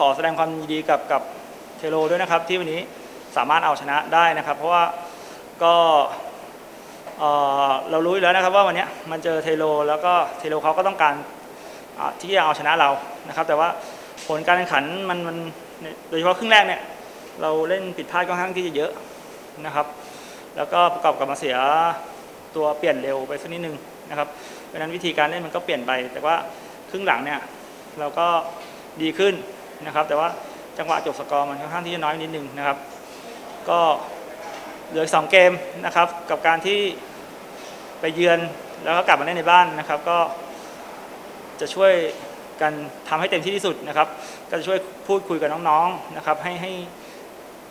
ขอแสดงความยินดีกับกับเทโลด้วยนะครับ ที่วันนี้สามารถเอาชนะได้นะครับ เพราะว่าก็เรารู้อยู่แล้วนะครับว่าวันนี้มันเจอเทโล แล้วก็เทโลเขาก็ต้องการที่จะเอาชนะเรานะครับ แต่ว่าผลการแข่งขันมันมันโดยเฉพาะครึ่งแรกเนี่ยเราเล่นผิดพลาดค่อนข้างที่จะเยอะนะครับ แล้วก็ประกอบกับมาเสียตัวเปลี่ยนเร็วไปสักนิดนึงนะครับเพราะนั้นวิธีการเล่นมันก็เปลี่ยนไป แต่ว่าครึ่งหลังเนี่ยเราก็ดีขึ้น นะครับ แต่ว่าจังหวะจบสกอร์มันค่อนข้างที่จะน้อยนิดนึงนะครับ ก็เหลือสองเกมนะครับ กับการที่ไปเยือนแล้วก็กลับมาเล่นในบ้านนะครับ ก็จะช่วยกันทำให้เต็มที่ที่สุดนะครับ ก็จะช่วยพูดคุยกับน้องๆนะครับ ให้ให้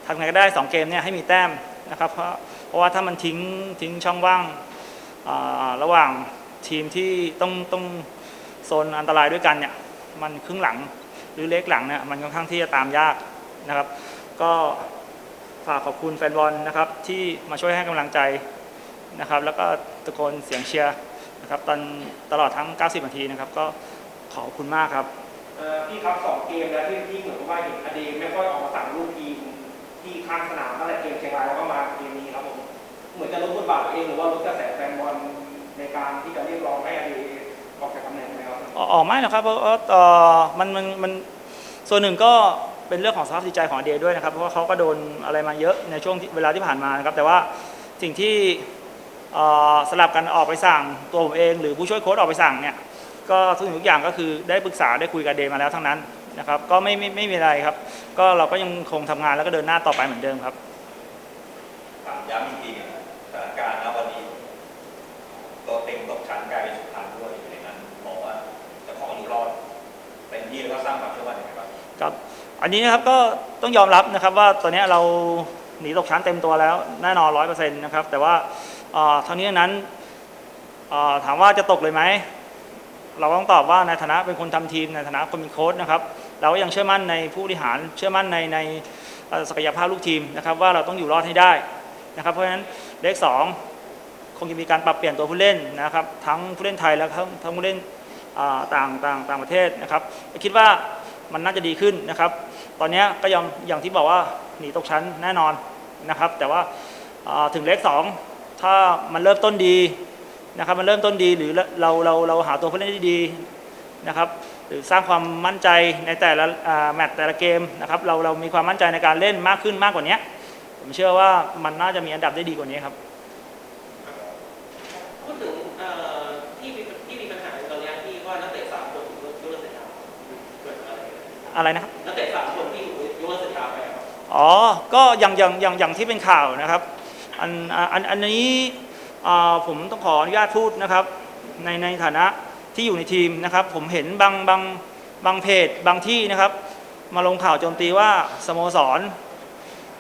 ทำไงก็ได้สองเกมเนี่ยให้มีแต้มนะครับ เพราะเพราะว่าถ้ามันทิ้งทิ้งช่องว่างระหว่างทีมที่ต้องต้องโซนอันตรายด้วยกันเนี่ยมันครึ่งหลัง หรือเล็กหลังเนี่ยมันค่อนข้างที่จะตามยากนะครับ ก็ฝากขอบคุณแฟนบอลนะครับที่มาช่วยให้กำลังใจนะครับ แล้วก็ตะโกนเสียงเชียร์นะครับตอนตลอดทั้ง 90 นาทีนะครับ ก็ขอบคุณมากครับพี่ครับสองเกมแล้วที่ที่เหมือนกับว่าเห็นอเดมไม่ค่อยออกมาสั่งลูกทีมที่ข้างสนามตั้งแต่เกมเชียงรายแล้วก็มาเกมนี้ครับผมเหมือนจะลดบทบาทตัวเองหรือว่าลดกระแสแฟนบอลในการที่จะเรียกร้องให้อเดมออกจากตำแหน่ง อออ๋อไม่หรอกครับเพราะว่าเออมันมันมันส่วนหนึ่งก็เป็นเรื่องของสภาพจิตใจของเดย์ด้วยนะครับ เพราะว่าเขาก็โดนอะไรมาเยอะในช่วงที่เวลาที่ผ่านมานะครับ แต่ว่าสิ่งที่สลับกันออกไปสั่งตัวผมเอง หรือผู้ช่วยโค้ชออกไปสั่งเนี่ยก็ทุกสิ่งทุกอย่างก็คือได้ปรึกษาได้คุยกับเดย์มาแล้วทั้งนั้นนะครับก็ไม่ไม่ไม่มีอะไรครับ ก็เราก็ยังคงทำงานแล้วก็เดินหน้าต่อไปเหมือนเดิมครับย้ำอีกทีนึง นนี้นะครับก็ต้องยอมรับนะครับว่าตอนนี้เราหนีตกชั้นเต็มตัวแล้วแน่นอนร้อยเปอร์เซ็นต์นะครับแต่ว่าเอ่อทั้งนี้นั้นถามว่าจะตกเลยไหมเราต้องตอบว่าในฐานะเป็นคนทำทีมในฐานะคนมีโค้ชนะครับเราก็ยังเชื่อมั่นในผู้บริหารเชื่อมั่นในในศักยภาพลูกทีมนะครับว่าเราต้องอยู่รอดให้ได้นะครับเพราะฉะนั้นเลขสองคงจะมีการปรับเปลี่ยนตัวผู้เล่นนะครับทั้งผู้เล่นไทยและทั้งทั้งผู้เล่นต่างต่างต่างประเทศนะครับคิดว่า มันน่าจะดีขึ้นนะครับ ตอนนี้ก็ยังอย่างที่บอกว่าหนีตกชั้นแน่นอนนะครับ แต่ว่าถึงเลขสองถ้ามันเริ่มต้นดีนะครับ มันเริ่มต้นดีหรือเราเราเราหาตัวผู้เล่นที่ดีนะครับ หรือสร้างความมั่นใจในแต่ละแมตช์แต่ละเกมนะครับเราเรามีความมั่นใจในการเล่นมากขึ้นมากกว่านี้ผมเชื่อว่ามันน่าจะมีอันดับได้ดีกว่านี้ครับ พูดถึงเอ่อที่มีที่มีปัญหาในตอนเนี้ยที่ว่านักเตะสามคนถูกยกเลิกสัญญาเกิดอะไรขึ้น อะไรนะครับนักเตะสามคนที่ถูกยกเลิกสัญญาไปอะครับอ๋อ ก็อย่างอย่างอย่างอย่างที่เป็นข่าวนะครับ อันอ่าอันอันนี้อ่าผมต้องขออนุญาตพูดนะครับ ในในฐานะที่อยู่ในทีมนะครับ ผมเห็นบางบางบางเพจบางที่นะครับ มาลงข่าวโจมตีว่าสโมสร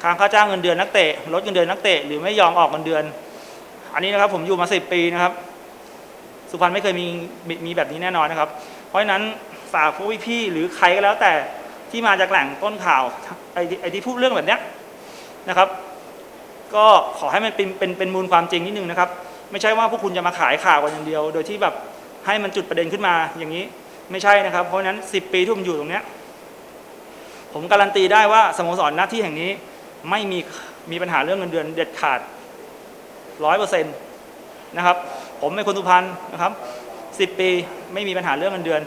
ค้างค่าจ้างเงินเดือนนักเตะลดเงินเดือนนักเตะหรือไม่ยอมออกเงินเดือน อันนี้นะครับผมอยู่มาสิปีนะครับ สุพรรณไม่เคยมีมีมีแบบนี้แน่นอนนะครับ เพราะฉะนั้น ฝากผู้พี่ๆหรือใครก็แล้วแต่ที่มาจากแหล่งต้นข่าวไอ้ที่ไอ้ที่พูดเรื่องแบบเนี้ยนะครับ ก็ขอให้มันเป็นเป็นเป็นมูลความจริงนิดนึงนะครับ ไม่ใช่ว่าพวกคุณจะมาขายข่าวกันอย่างเดียว โดยที่แบบให้มันจุดประเด็นขึ้นมาอย่างนี้ไม่ใช่นะครับ เพราะนั้น 10 ปีที่ผมอยู่ตรงเนี้ยผมการันตีได้ว่าสโมสรหน้าที่แห่งนี้ไม่มีมีปัญหาเรื่องเงินเดือนเด็ดขาดร้อยเปอร์เซ็นต์นะครับ ผมเป็นคนสุพรรณนะครับ10ปีไม่มีปัญหาเรื่องเงินเดือน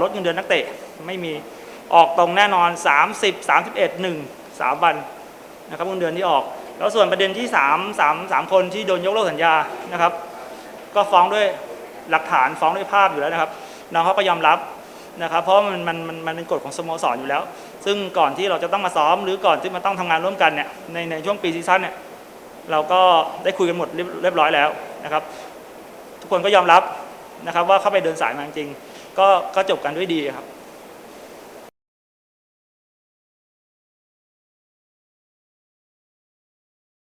ลดเงินเดือนนักเตะไม่มีออกตรงแน่นอน 30 31 1 3วันนะครับเงินเดือนที่ออก แล้วส่วนประเด็นที่ 3 3 3 คนที่โดนยกเลิกสัญญานะครับ ก็ฟ้องด้วยหลักฐานฟ้องด้วยภาพอยู่แล้วนะครับน้องเขาก็ยอมรับนะครับ เพราะมันมันมันมันเป็นกฎของสโมสรอยู่แล้ว ซึ่งก่อนที่เราจะต้องมาซ้อม หรือก่อนที่มาต้องทำงานร่วมกันเนี่ยในในช่วงปีซีซั่นเนี่ยเราก็ได้คุยกันหมดเรียบร้อยแล้วนะครับ ทุกคนก็ยอมรับนะครับว่าเข้าไปเดินสายมาจริง ก็ก็จบกันด้วยดีครับ